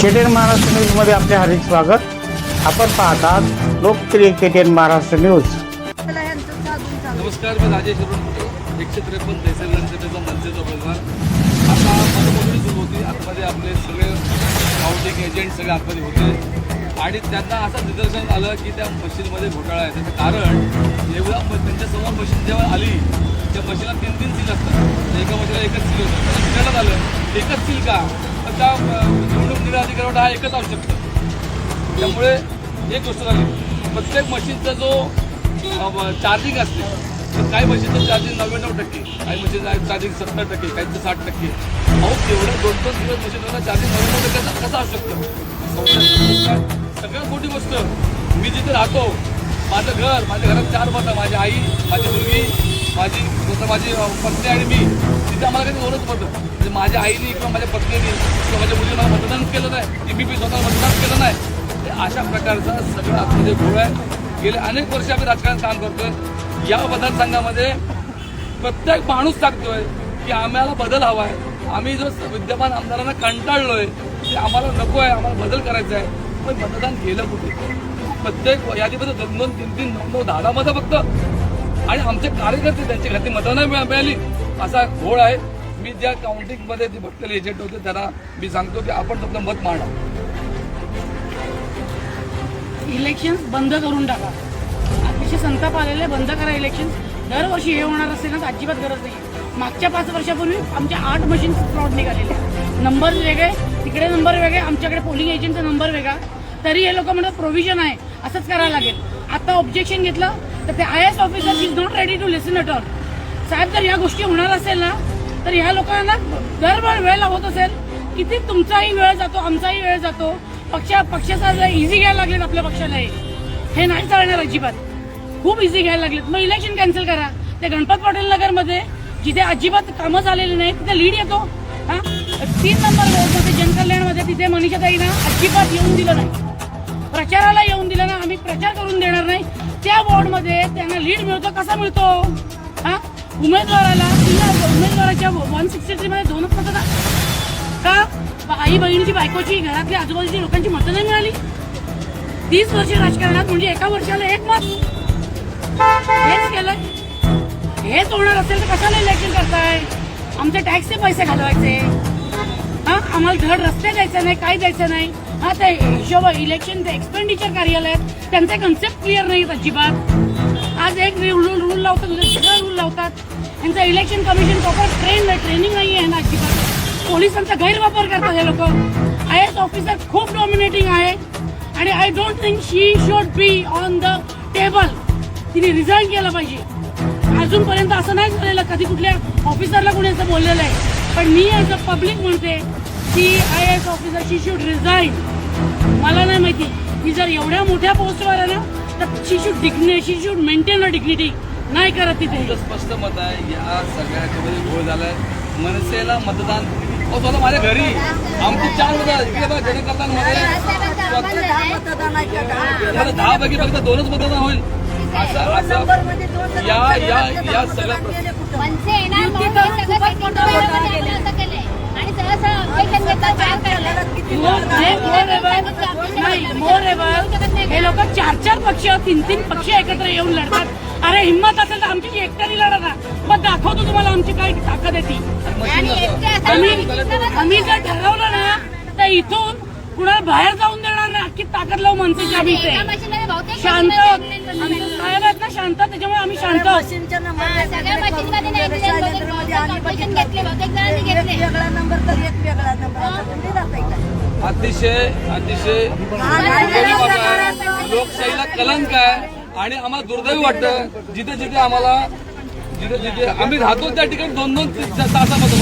KTN Maharashtra न्यूजमध्ये आपले हार्दिक स्वागत. आपण पाहतात लोकप्रिय केटीएन महाराष्ट्र न्यूज. त्याला नमस्कार मी राजेश एकशे त्रेपन्न तहसील विधानसभेचा मनसेचा प्रधान आता मतमोजणी सुरू होती. आतमध्ये आपले सगळे काउंटिंग एजंट सगळे आतमध्ये होते. आणि त्यांना असं निदर्शन आलं की त्या मशीनमध्ये घोटाळा आहे. त्याचं कारण एवढा त्यांच्यासमोर मशीन जेव्हा आली त्या मशीनला तीन तीन सील असतात. एका मशीनला एकच सील होतं. विचारण्यात आलं एकच सील का? तर निवडणूक निर्णय अधिकाऱ्यावर हा एकच असू शकतो त्यामुळे एक गोष्ट झाली. प्रत्येक मशीनचा जो चार्जिंग असते तर काही मशीनचं चार्जिंग नव्याण्णव टक्के काही मशीनचं चार्जिंग सत्तर टक्के काहीचं साठ टक्के. अहो तेवढं दोन दोन दिवस मशीनला चार्जिंग नव्याण्णव टक्क्याचं कसं असू शकतं सगळ्यात मोठी गोष्ट मी जिथे राहतो माझं घर माझ्या घरात चार मतं माझी आई माझी मुलगी माझी स्वतः माझी पत्नी आणि मी तिथे आम्हाला काही दोनच मतं म्हणजे माझ्या आईने किंवा माझ्या पत्नीने किंवा माझ्या मुलीने मला मतदान केलं नाही. की मी बी स्वतः मतदान केलं नाही. अशा प्रकारचा सगळं आतमध्ये घोळ आहे. गेले अनेक वर्ष आम्ही राजकारण काम करतोय. या मतदारसंघामध्ये प्रत्येक माणूस सांगतोय की आम्हाला बदल हवा आहे. आम्ही जो विद्यमान आमदारांना कंटाळलोय की आम्हाला नको आहे आम्हाला बदल करायचा आहे. पण मतदान केलं कुठे? प्रत्येक यादीमध्ये दोन दोन तीन तीन नऊ नऊ दहा दहा मतं फक्त. आणि आमचे कार्यकर्ते त्यांची घाती मतं नाही मिळा- मिळाली. असा घोळ आहे. मी ज्या काउंटिंगमध्ये जे बसलेले एजंट होते त्यांना मी सांगतो की आपण आपलं मत मांडा इलेक्शन बंद करून टाका. अतिशय संताप आलेले बंद करा इलेक्शन दरवर्षी हे होणार असेल ना अजिबात गरज नाही. मागच्या पाच वर्षापूर्वी आमच्या आठ मशीन फ्रॉड निघालेले. नंबर वेगळे तिकडे नंबर वेगळे आमच्याकडे पोलिंग एजंटचा नंबर वेगळा. तरी हे लोक म्हणतात प्रोव्हिजन आहे. असंच करायला लागेल. आता ऑब्जेक्शन घेतलं तर ते I S officer is not ready to listen at all साहेब जर या गोष्टी होणार असेल ना तर ह्या लोकांना दरवेळ वेळ लावत असेल किती तुमचाही वेळ जातो आमचाही वेळ जातो पक्ष पक्षाचा इझी घ्यायला लागलेत आपल्या पक्षाला हे. नाही चालणार अजिबात. खूप इझी घ्यायला लागलेत. मग इलेक्शन कॅन्सल करा. ते गणपत पाटील नगरमध्ये जिथे अजिबात कामं झालेली नाही तिथे लीड येतो. हा? तीन नंबर वॉर्डमध्ये जनकल्याणमध्ये तिथे मनीषाताईना अजिबात येऊन दिलं नाही. प्रचाराला येऊन दिलं ना आम्ही प्रचार करून देणार नाही. त्या वॉर्डमध्ये त्यांना लीड मिळतो कसा मिळतो? हा? उमेदवाराला तिला उमेदवाराच्या वन सिक्स्टी थ्रीमध्ये दोनच मतं का? का आई बहिणीची बायकोची घरातल्या आजूबाजूच्या लोकांची मतं नाही मिळाली? तीस वर्ष राजकारणात म्हणजे एका वर्षाला एक मत. हेच केलंय हेच होणार असेल तर कशाला इलेक्शन करताय? आमचे टॅक्सचे पैसे घालवायचे. हा? आम्हाला धड रस्ते द्यायचे नाही काय द्यायचं नाही. हा ते हिशोब इलेक्शन ते एक्सपेंडिचर कार्यालयात त्यांचे कन्सेप्ट क्लिअर नाहीत अजिबात. आज एक रूल रूल लावतात उद्या सगळं रूल लावतात. यांचं election commission proper train training नाही आहे ना अजिबात. पोलिसांचा गैरवापर करतात हे लोक. आय एस ऑफिसर खूप डॉमिनेटिंग आहे. आणि I don't think she should be on the table तिने रिझाईन केलं पाहिजे. अजूनपर्यंत असं नाही झालेलं कधी कुठल्या ऑफिसरला कोणी असं बोललेलं आहे. पण मी ॲज अ पब्लिक म्हणते की I S officer she should resign मला नाही माहिती. ही जर एवढ्या मोठ्या पोस्टवर आहे ना she should digni she should maintain dignity नाही करत तिथे तुझं स्पष्ट मत आहे या सगळ्या ह्याच्यामध्ये घोळ झालाय. मनसेला मतदान अहो स्वतः माझ्या घरी. आमची चार मतदान इकडे बघा जनकल्याणमध्ये आमचं दहा पैकी फक्त दोनच मतदान होईल. असं असं या या या सगळ्या? मनसे येणार म्हणून हे सगळं. असं केलंय. आणि objection बाहेर काढलंय. हे लोक चार चार पक्ष तीन तीन पक्ष एकत्र येऊन लढतात. अरे हिंमत असेल तर आमची एकट्याने लढा ना मग दाखवतो तुम्हाला आमची काय ताकद आहे ती. आणि एकटे असं आम्ही जर ठरवलं ना तर इथून कुणाला बाहेर जाऊन देणार नाही. अख्खी ताकद लावू माणसाची आम्ही इथे शांत. साहेब आहेत ना शांत त्याच्यामुळे आम्ही शांत हा, नंबर तर एक वेगळा नंबर? अतिशय अतिशय. लोकशाहीला कलंक आहे आणि आम्हाला दुर्दैवी वाटतं. जिथे जिथे आम्हाला जिथे जिथे आम्ही राहतो त्या ठिकाणी दोन दोन तासामध्ये.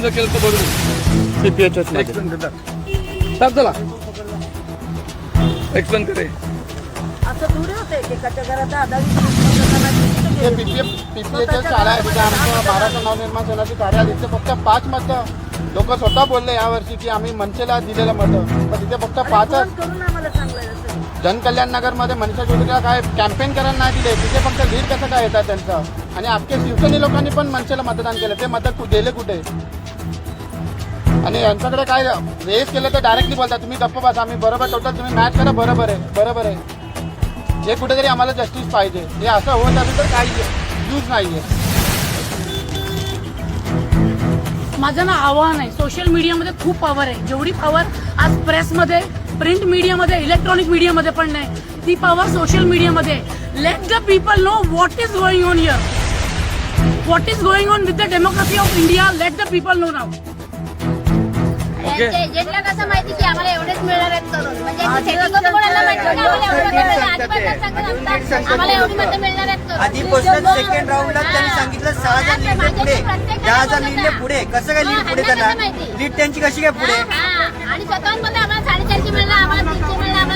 जर केलं तर बरोबर सीपीएच एक्सप्लेन करतात चला. एक्सप्लेन करे हे गेली? पीपीएच्या शाळा आहे. तिथे आमचं महाराष्ट्र नवनिर्माण सेनाची कार्यालय फक्त पाच मतं लोक स्वतः बोलले यावर्षी की आम्ही मनसेला दिलेलं मतं. पण तिथे फक्त पाचच जनकल्याण नगरमध्ये मनीषा चौधरीला काय कॅम्पेन करायला नाही दिले. तिथे फक्त लीड कसं काय येतात त्यांचं? आणि अख्खे शिवसेने लोकांनी पण मनसेला मतदान केलं. ते मतं कु- गेले कुठे? आणि यांच्याकडे काय रेस केलं तर डायरेक्टली बोलतात. तुम्ही गप्प बसा. आम्ही बरोबर टोटल तुम्ही मॅच करा. बरोबर आहे. बरोबर आहे. जे कुठेतरी आम्हाला जस्टिस पाहिजे. हे असं होत असेल तर काही यूज नाही आहे माझं ना आव्हान आहे. सोशल मीडियामध्ये खूप पॉवर आहे. जेवढी पॉवर आज प्रेसमध्ये प्रिंट मीडियामध्ये इलेक्ट्रॉनिक मीडियामध्ये पण नाही ती पॉवर सोशल मीडियामध्ये let the people know what is going on here what is going on with the democracy of India let the people know नाव त्यांच्या एजंटला कसं माहिती की आम्हाला एवढेच मिळणार आहेत करून. म्हणजे setting कोणाला माहिती की आम्हाला एवढं मिळणार आहे. अजिबात नाही सांगत आमचा. आम्हाला एवढी मतं मिळणार आहेत करून. आधी पोस्टात सेकंड राऊंडला त्यांनी सांगितलं सहा हजार लीडने पुढे. दहा हजार लीडने पुढे. कसं काय लीड पुढे जाणार लीड त्यांची कशी काय पुढे? हा, आणि स्वतःहून बोलले आम्हाला साडेचारशे मिळणार आम्हाला तीनशे मिळणार आम्हाला दोनशे त्यांना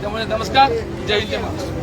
त्यामुळे नमस्कार. जय हिंद. जय महाराष्ट्र